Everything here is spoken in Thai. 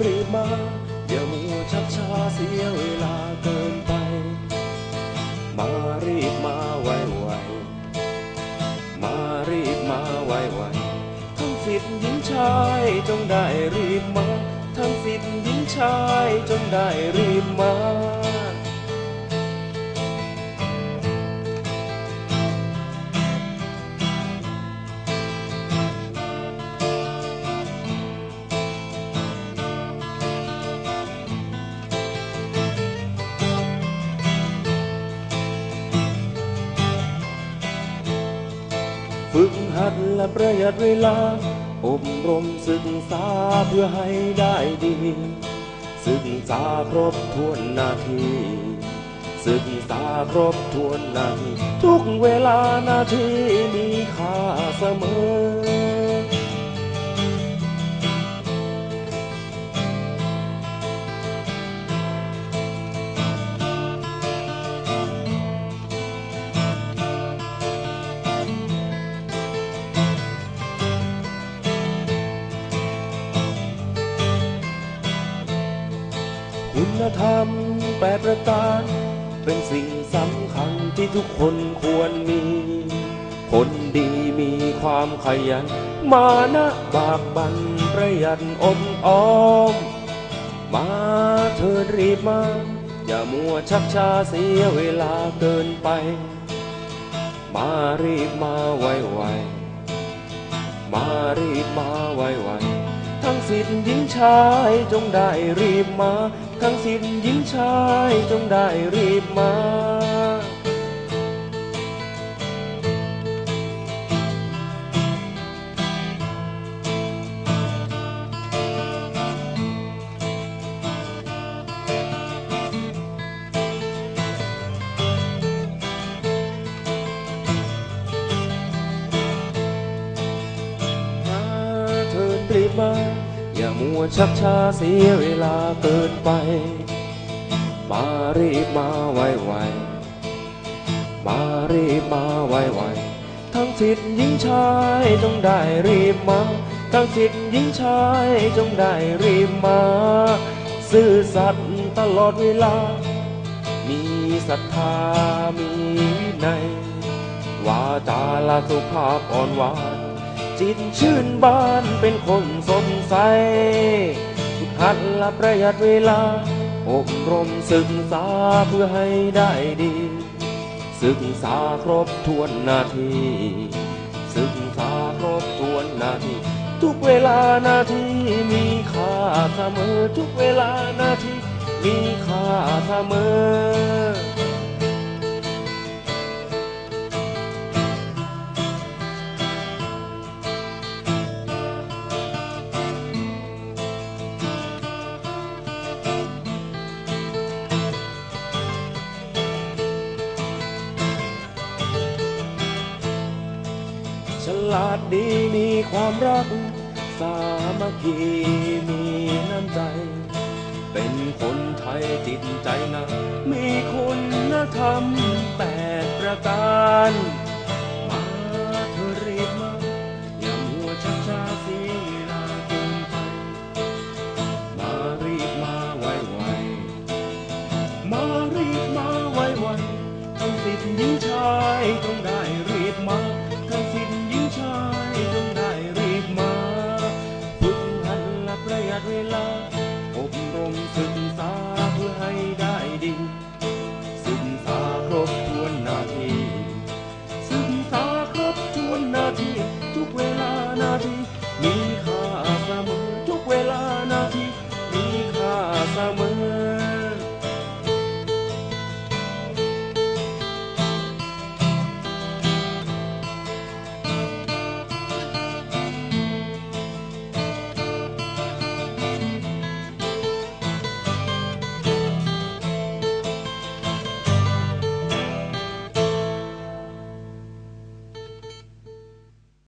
บมาอย่ามัวชักช้าเสียเวลาเกินไป มารีบมาไวไวมารีบมาไวไวทั้งสิทธิ์หญิงชายจงได้รีบมา ทั้งสิทธิ์หญิงชายจงได้รีบมา ฝึกหัดและประหยัดเวลา อบรมศึกษาเพื่อให้ได้ดี ศึกษาครบถ้วนนาทีศึกษาครบถ้วนนาทีทุกเวลานาทีมีค่าเสมอ คุณธรรมแปดประการ เป็นสิ่งสำคัญที่ทุกคนควรมี คนดีมีความขยัน มานะบากบันประหยัดอมออม มาเถิดรีบมา อย่ามัวชักช้าเสียเวลาเกินไป มารีบมาไวไวๆมารีบมาไวไวๆ ทั้งสิทธิ์หญิงชายจงได้รีบมา ทั้งสิทธิ์หญิงชายจงได้รีบมามา มา อย่ามัวชักช้าเสียเวลาเกินไป มารีบมาไวไวมารีบมาไวไวทั้งสิทธิ์หญิงชายจงได้รีบมา ทั้งสิทธิ์หญิงชายจงได้รีบมา ซื่อสัตย์ตลอดเวลา มีศรัทธามีวินัยวาจาละสุภาพอ่อนหวาน จิตชื่นบานเป็นคนสดใสฝึกหัดละประหยัดเวลา อบรมศึกษาเพื่อให้ได้ดี ศึกษาครบถ้วนนาที ศึกษาครบถ้วนนาที ทุกเวลานาทีมีค่าเสมอ ทุกเวลานาทีมีค่าเสมอ ฉลาดดีมีความรัก สามัคคีมีน้ำใจ เป็นคนไทยจิตใจงามีคุณธรรมแปดประการ มาเธอรีบมาอย่ามัวช้าช้าเสียเวลาเกินไปมารีบมาไวไวมารีบมาไวไวๆทั้งสิทธิ์หญิงชายจง 你好